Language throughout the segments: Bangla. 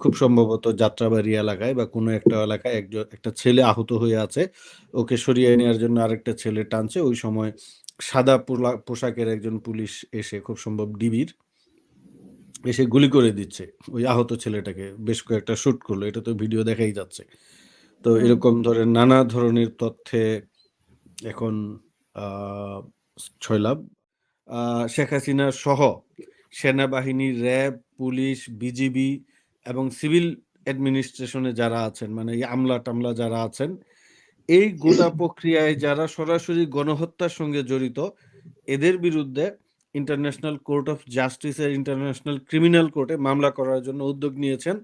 খুব সম্ভবত যাত্রাবাড়ি এলাকায় বা কোনো একটা এলাকায় একজন একটা ছেলে আহত হয়ে আছে। ওকে সরিয়ে নেওয়ার জন্য আরেকটা ছেলে টানছে। ওই সময় সাদা পোশাকের একজন পুলিশ এসে খুব সম্ভব ডিবির এসে গুলি করে দিচ্ছে ওই আহত ছেলেটাকে। বেশ কয়েকটা শুট করল। এটা তো ভিডিও দেখাই যাচ্ছে। তো এরকম ধরে নানা ধরনের তথ্যে এখন ছয়লাভ শেখ হাসিনা সহ সেনাবাহিনী র্যাব পুলিশ বিজিবি এবং সিভিল অ্যাডমিনিস্ট্রেশনে যারা আছেন মানে আমলা টামলা যারা আছেন এই গোটা প্রক্রিয়ায় যারা সরাসরি গণহত্যার সঙ্গে জড়িত এদের বিরুদ্ধে ইন্টারন্যাশনাল কোর্ট অফ জাস্টিসের ইন্টারন্যাশনাল ক্রিমিনাল কোর্টে মামলা করার জন্য উদ্যোগ নিয়েছেন।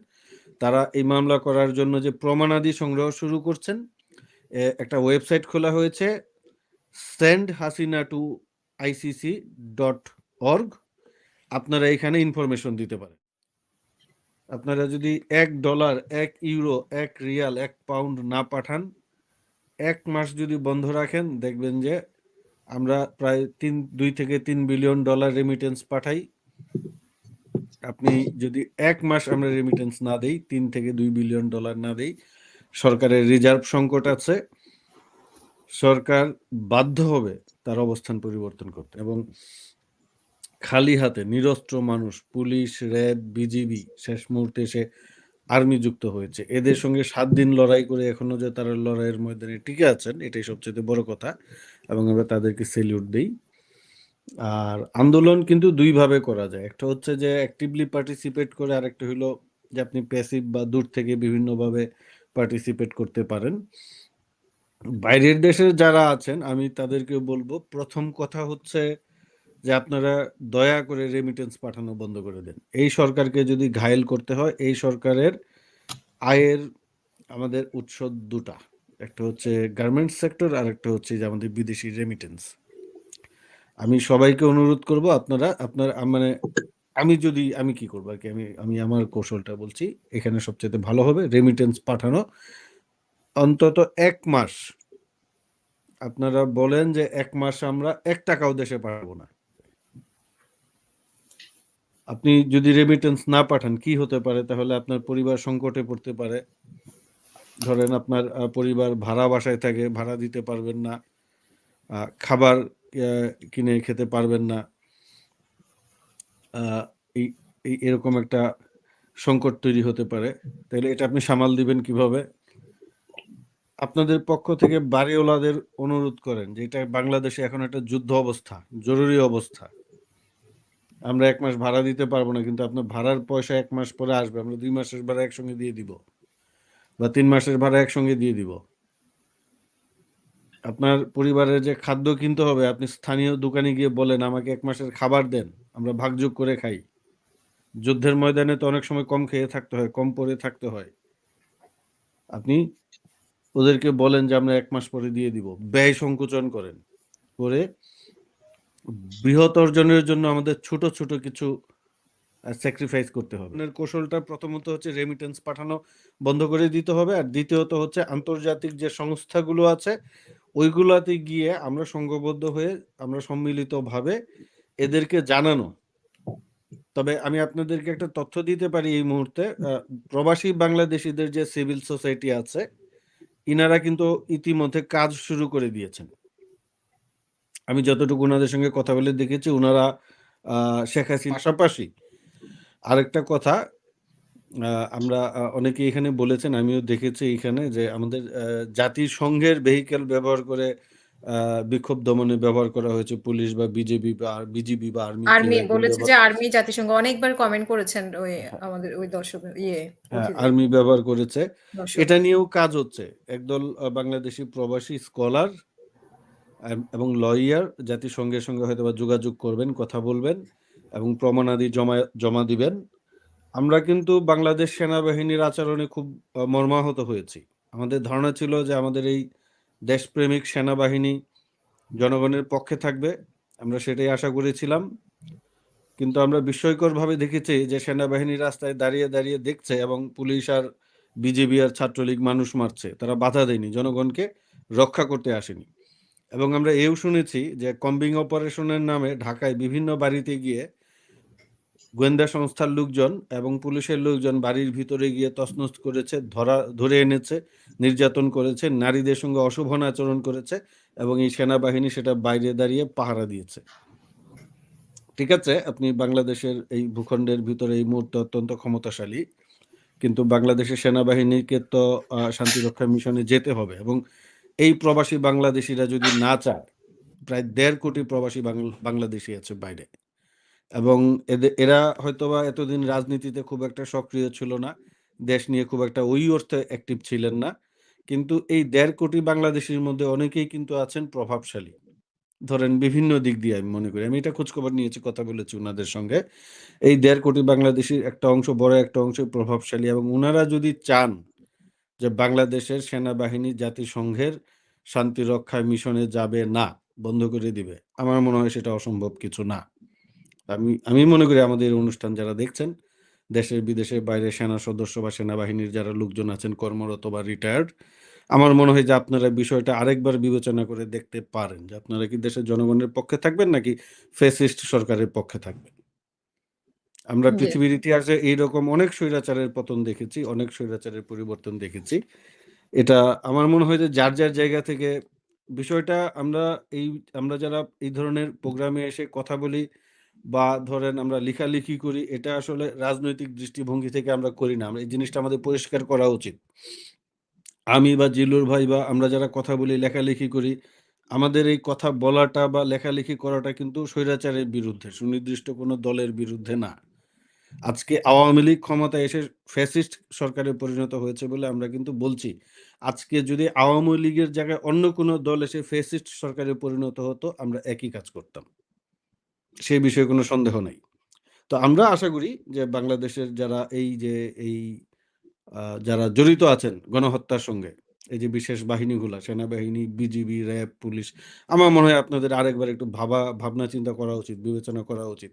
তারা এই মামলা করার জন্য যে প্রমাণাদি সংগ্রহ শুরু করছেন একটা ওয়েবসাইট খোলা হয়েছে send Hasina to ICC dot org আপনারা এখানে ইনফরমেশন দিতে পারেন। আপনারা যদি এক ডলার এক ইউরো এক রিয়াল এক পাউন্ড না পাঠান, এক মাস যদি বন্ধ রাখেন, দেখবেন যে আমরা প্রায় তিন, দুই থেকে তিন বিলিয়ন ডলার রেমিটেন্স পাঠাই। আপনি যদি এক মাস আমরা রেমিটেন্স না দেই, তিন থেকে দুই বিলিয়ন ডলার না দেই, সরকারের রিজার্ভ সংকট আছে, সরকার বাধ্য হবে তার অবস্থান পরিবর্তন করতে। এবং খালি হাতে নিরস্ত্র মানুষ, পুলিশ, র্যাব, বিজিবি, শেষ মুহূর্তে এসে আর্মি যুক্ত হয়েছে। এদের সঙ্গে সাত দিন লড়াই করে এখনও যে তারা লড়াইয়ের ময়দানে টিকে আছেন, এটাই সবচেয়ে বড় কথা এবং আমরা তাদেরকে সেলিউট দিই। আর আন্দোলন কিন্তু দুইভাবে করা যায়। একটা হচ্ছে যে অ্যাক্টিভলি পার্টিসিপেট করে, আরেকটা হলো যে আপনি প্যাসিভ বা দূর থেকে বিভিন্নভাবে পার্টিসিপেট করতে পারেন। বাইরের দেশের যারা আছেন, আমি তাদেরকে বলব, প্রথম কথা হচ্ছে যে আপনারা দয়া করে রেমিটেন্স পাঠানো বন্ধ করে দেন। এই সরকারকে যদি ঘায়েল করতে হয়, এই সরকারের আয়ের আমাদের উৎস দুটা। একটা হচ্ছে গার্মেন্টস সেক্টর আর একটা হচ্ছে যে আমাদের বিদেশি রেমিটেন্স আমি সবাইকে অনুরোধ করব, আপনারা, আপনার মানে আমি যদি, আমি কি করব আর কি? আমি আমি আমার কৌশলটা বলছি, এখানে সবচেয়ে ভালো হবে রেমিটেন্স পাঠানো। অন্তত এক মাস, আপনারা বলেন যে এক মাস আমরা এক টাকাও দেশে পাঠাবো না। আপনি যদি রেমিটেন্স না পাঠান, কি হতে পারে? তাহলে আপনার পরিবার সংকটে পড়তে পারে। ধরেন আপনার পরিবার ভাড়া বাসায় থাকে, ভাড়া দিতে পারবেন না খাবার কিনে খেতে পারবেন না এই, এরকম একটা সংকট তৈরি হতে পারে। তাহলে এটা আপনি সামাল দিবেন কীভাবে? আপনাদের পক্ষ থেকে বাড়িওয়ালাদের অনুরোধ করেন যে এটা বাংলাদেশে এখন একটা যুদ্ধ অবস্থা, জরুরি অবস্থা। আমরা এক মাস ভাড়া দিতে পারব না, কিন্তু আপনার ভাড়ার পয়সা এক মাস পরে আসবে। আমরা দুই মাসের ভাড়া একসঙ্গে দিয়ে দিব বা তিন মাসের ভাড়া একসঙ্গে দিয়ে দিব। আপনার পরিবারের যে খাদ্য কিনতে হবে, আপনি স্থানীয় দোকানে গিয়ে বলেন, আমাকে এক মাসের খাবার দেন, আমরা ভাগযোগ করে খাই। যুদ্ধের ময়দানে তো অনেক সময় কম খেয়ে থাকতে হয়, কম পরে থাকতে হয়। আপনি ওদেরকে বলেন যে, আমরা এক মাস পরে দিয়ে দিব। ব্যয় সংকোচন করেন। করে বৃহৎ অর্জনের জন্য আমাদের ছোট ছোট কিছু স্যাক্রিফাইস করতে হবে। কৌশলটা প্রথমত হচ্ছে রেমিটেন্স পাঠানো বন্ধ করে দিতে হবে আর দ্বিতীয়ত হচ্ছে আন্তর্জাতিক যে সংস্থাগুলো আছে, ওইগুলাতে গিয়ে আমরা সংঘবদ্ধ হয়ে আমরা সম্মিলিতভাবে এদেরকে জানানো। তবে আমি আপনাদেরকে একটা তথ্য দিতে পারি এই মুহূর্তে প্রবাসী বাংলাদেশিদের যে সিভিল সোসাইটি আছে, ইনারা কিন্তু ইতিমধ্যে কাজ শুরু করে দিয়েছেন। আমি যতটুকু ওনাদের সঙ্গে কথা বলে দেখেছি ওনারা শেখ হাসিনার পাশাপাশি। আরেকটা কথা আমরা অনেকে এখানে বলেছেন আমিও দেখেছি এখানে যে আমাদের জাতিসংঘের ভেহিকেল ব্যবহার করে বিক্ষোভ দমনে ব্যবহার করা হয়েছে। পুলিশ বা বিজেপি বা বিজিবি বা আর্মি আর্মি বলেছে যে আর্মি জাতিসংঘ অনেকবার কমেন্ট করেছেন ওই আমাদের ওই দর্শক ইয়ে আর্মি ব্যবহার করেছে। এটা নিয়েও কাজ হচ্ছে। একদল বাংলাদেশি প্রবাসী স্কলার এবং লয়ার জাতিসংঘের সঙ্গে হয়তো বা যোগাযোগ করবেন, কথা বলবেন এবং প্রমাণাদি জমা জমা দিবেন। আমরা কিন্তু বাংলাদেশ সেনাবাহিনীর আচরণে খুব মর্মাহত হয়েছি। আমাদের ধারণা ছিল যে আমাদের এই দেশপ্রেমিক সেনাবাহিনী জনগণের পক্ষে থাকবে, আমরা সেটাই আশা করেছিলাম। কিন্তু আমরা বিস্ময়করভাবে দেখেছি যে সেনাবাহিনী রাস্তায় দাঁড়িয়ে দাঁড়িয়ে দেখছে এবং পুলিশ আর বিজেপি আর ছাত্রলীগ মানুষ মারছে। তারা বাধা দেয়নি, জনগণকে রক্ষা করতে আসেনি। এবং আমরা এও শুনেছি যে কম্বিং অপারেশনের নামে ঢাকায় বিভিন্ন বাড়িতে গিয়ে গোয়েন্দা সংস্থার লোকজন এবং পুলিশের লোকজন বাড়ির ভিতরে গিয়ে তছনছ করেছে, ধরা, ধরে এনেছে, নির্যাতন করেছে, নারীদের সঙ্গে অশোভন আচরণ করেছে এবং এই সেনাবাহিনী সেটা বাইরে দাঁড়িয়ে পাহারা দিয়েছে। ঠিক আছে, আপনি বাংলাদেশের এই ভূখণ্ডের ভিতরে এই মুহূর্তে অত্যন্ত ক্ষমতাশালী, কিন্তু বাংলাদেশের সেনাবাহিনীকে তো শান্তিরক্ষা মিশনে যেতে হবে এবং এই প্রবাসী বাংলাদেশিরা যদি না চায়, প্রায় দেড় কোটি প্রবাসী বাংল- বাংলাদেশি আছে বাইরে। এবং এদের এরা হয়তোবা এতদিন রাজনীতিতে খুব একটা সক্রিয় ছিল না, দেশ নিয়ে খুব একটা ওই অর্থে অ্যাক্টিভ ছিলেন না। কিন্তু এই দেড় কোটি বাংলাদেশির মধ্যে অনেকেই কিন্তু আছেন প্রভাবশালী। ধরেন বিভিন্ন দিক দিয়ে আমি মনে করি, আমি এটা খোঁজখবর নিয়েছি, কথা বলেছি ওনাদের সঙ্গে। এই দেড় কোটি বাংলাদেশির একটা অংশ, বড় একটা অংশ প্রভাবশালী এবং ওনারা যদি চান যে বাংলাদেশের সেনাবাহিনী জাতিসংঘের শান্তি রক্ষা মিশনে যাবে না, বন্ধ করে দিবে। আমার মনে হয় সেটা অসম্ভব কিছু না। আমি আমি মনে করি আমাদের অনুষ্ঠান যারা দেখছেন, দেশের বিদেশের বাইরে সেনা সদস্য বা সেনাবাহিনীর যারা লোকজন আছেন, কর্মরত বা রিটায়ার্ড আমার মনে হয় যে আপনারা বিষয়টা আরেকবার বিবেচনা করে দেখতে পারেন যে আপনারা কি দেশের জনগণের পক্ষে থাকবেন নাকি ফেসিস্ট সরকারের পক্ষে থাকবেন। আমরা পৃথিবীর ইতিহাসে এইরকম অনেক স্বৈরাচারের পতন দেখেছি অনেক স্বৈরাচারের পরিবর্তন দেখেছি। এটা আমার মনে হয় যে যার যার জায়গা থেকে বিষয়টা আমরা এই আমরা যারা এই ধরনের প্রোগ্রামে এসে কথা বলি বা ধরেন আমরা লেখালেখি করি এটা আসলে রাজনৈতিক দৃষ্টিভঙ্গি থেকে আমরা করি না। আমরা এই জিনিসটা আমাদের পরিষ্কার করা উচিত। আমি বা জিল্লুর ভাই বা আমরা যারা কথা বলি লেখালেখি করি আমাদের এই কথা বলাটা বা লেখালেখি করাটা কিন্তু স্বৈরাচারের বিরুদ্ধে সুনির্দিষ্ট কোনো দলের বিরুদ্ধে না। আজকে আওয়ামী লীগ ক্ষমতায় এসে ফ্যাসিস্ট সরকারে পরিণত হয়েছে বলে আমরা কিন্তু বলছি। আজকে যদি আওয়ামী লীগের জায়গায় অন্য কোনো দল এসে ফ্যাসিস্ট সরকারে পরিণত হতো, আমরা একই কাজ করতাম। সেই বিষয়ে কোনো সন্দেহ নাই। তো আমরা আশা করি যে বাংলাদেশের যারা এই যে, এই যারা জড়িত আছেন গণহত্যার সঙ্গে, এই যে বিশেষ বাহিনীগুলা, সেনাবাহিনী, বিজিবি, র্যাব, পুলিশ, আমার মনে হয় আপনাদের আরেকবার একটু ভাবা ভাবনা চিন্তা করা উচিত, বিবেচনা করা উচিত।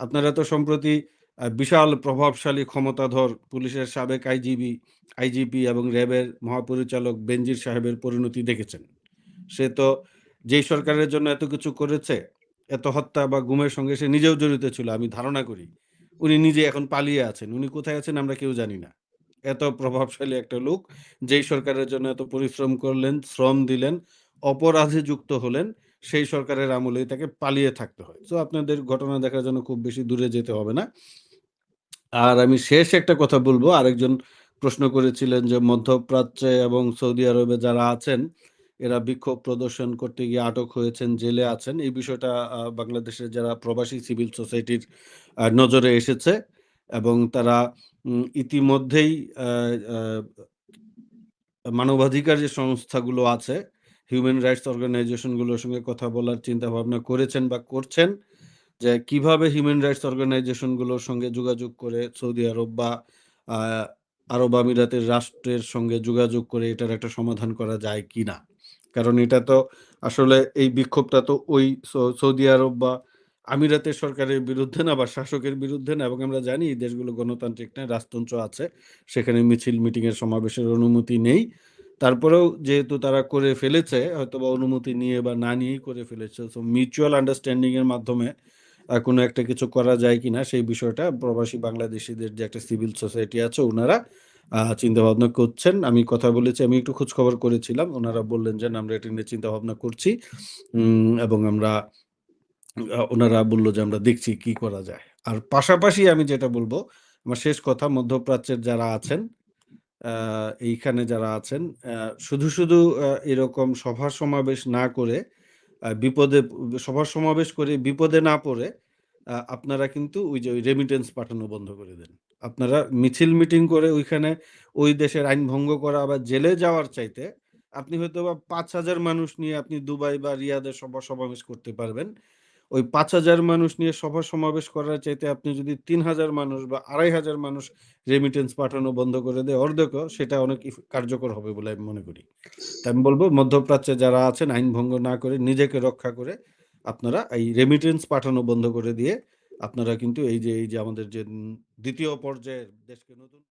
আপনারা তো সম্প্রতি বিশাল প্রভাবশালী ক্ষমতাধর পুলিশের সাবেক আইজিবি, আইজিপি এবং র্যাবের মহাপরিচালক বেনজির সাহেবের পরিণতি দেখেছেন। সে তো যেই সরকারের জন্য এত কিছু করেছে, এত হত্যা বা গুমের সঙ্গে সে নিজেও জড়িত ছিল, আমি ধারণা করি। উনি নিজে এখন পালিয়ে আছেন, উনি কোথায় আছেন আমরা কেউ জানি না। এত প্রভাবশালী একটা লোক, যেই সরকারের জন্য এত পরিশ্রম করলেন, শ্রম দিলেন, অপরাধে যুক্ত হলেন, সেই সরকারের আমলে তাকে পালিয়ে থাকতে হয়। তো আপনাদের ঘটনা দেখার জন্য খুব বেশি দূরে যেতে হবে না। আর আমি শেষ একটা কথা বলব। আরেকজন প্রশ্ন করেছিলেন যে, মধ্যপ্রাচ্যে এবং সৌদি আরবে যারা আছেন, এরা বিক্ষোভ প্রদর্শন করতে গিয়ে আটক হয়েছেন, জেলে আছেন। এই বিষয়টা বাংলাদেশের যারা প্রবাসী সিভিল সোসাইটির নজরে এসেছে এবং তারা ইতিমধ্যেই মানবাধিকার যে সংস্থাগুলো আছে, হিউম্যান রাইটস অর্গানাইজেশনগুলোর সঙ্গে কথা বলার চিন্তা ভাবনা করেছেন বা করছেন। যে কীভাবে হিউম্যান রাইটস অর্গানাইজেশনগুলোর সঙ্গে যোগাযোগ করে সৌদি আরব বা আরব আমিরাতের রাষ্ট্রের সঙ্গে যোগাযোগ করে এটার একটা সমাধান করা যায় কিনা? কারণ এটা তো আসলে এই বিক্ষোভটা তো ওই সৌদি আরব বা আমিরাতের সরকারের বিরুদ্ধে না বা শাসকের বিরুদ্ধে না। এবং আমরা জানি এই দেশগুলো গণতান্ত্রিক না, রাজতন্ত্র আছে। সেখানে মিছিল মিটিং এর সমাবেশের অনুমতি নেই। তারপরেও যেহেতু তারা করে ফেলেছে হয়তো বা অনুমতি নিয়ে বা না নিয়েই করে ফেলেছে সো মিউচুয়াল আন্ডারস্ট্যান্ডিং এর মাধ্যমে কোনো একটা কিছু করা যায় কিনা সেই বিষয়টা প্রবাসী বাংলাদেশিদের যে একটা সিভিল সোসাইটি আছে, ওনারা চিন্তা ভাবনা করছেন। আমি কথা বলেছি, আমি একটু খোঁজ খবর করেছিলাম। ওনারা বললেন যে আমরা এটা নিয়ে চিন্তা ভাবনা করছি এবং আমরা ওনারা বলল যে, আমরা দেখছি কি করা যায়। আর পাশাপাশি আমি যেটা বলব, আমার শেষ কথা, মধ্যপ্রাচ্যের যারা আছেন এইখানে যারা আছেন শুধু শুধু এরকম সভা সমাবেশ না করে বিপদে সভা সমাবেশ করে বিপদে না পড়ে আপনারা কিন্তু ওই যে ওই রেমিটেন্স পাঠানো বন্ধ করে দেন। আপনারা মিছিল মিটিং করে ওইখানে ওই দেশের আইন ভঙ্গ করা বা জেলে যাওয়ার চাইতে আপনি হয়তো বা পাঁচ হাজার মানুষ নিয়ে আপনি দুবাই বা রিয়াদের সভা সমাবেশ করতে পারবেন। ওই পাঁচ হাজার মানুষ নিয়ে সভা সমাবেশ করার চাইতে আপনি যদি তিন হাজার মানুষ বা আড়াই হাজার মানুষ রেমিটেন্স পাঠানো বন্ধ করে দেয় অর্ধেক, সেটা অনেক কার্যকর হবে বলে আমি মনে করি। তাই আমি বলব, মধ্যপ্রাচ্যে যারা আছেন, আইন ভঙ্গ না করে নিজেকে রক্ষা করে আপনারা এই রেমিটেন্স পাঠানো বন্ধ করে দিয়ে আপনারা কিন্তু এই যে এই যে আমাদের যে দ্বিতীয় পর্যায়ের দেশকে নতুন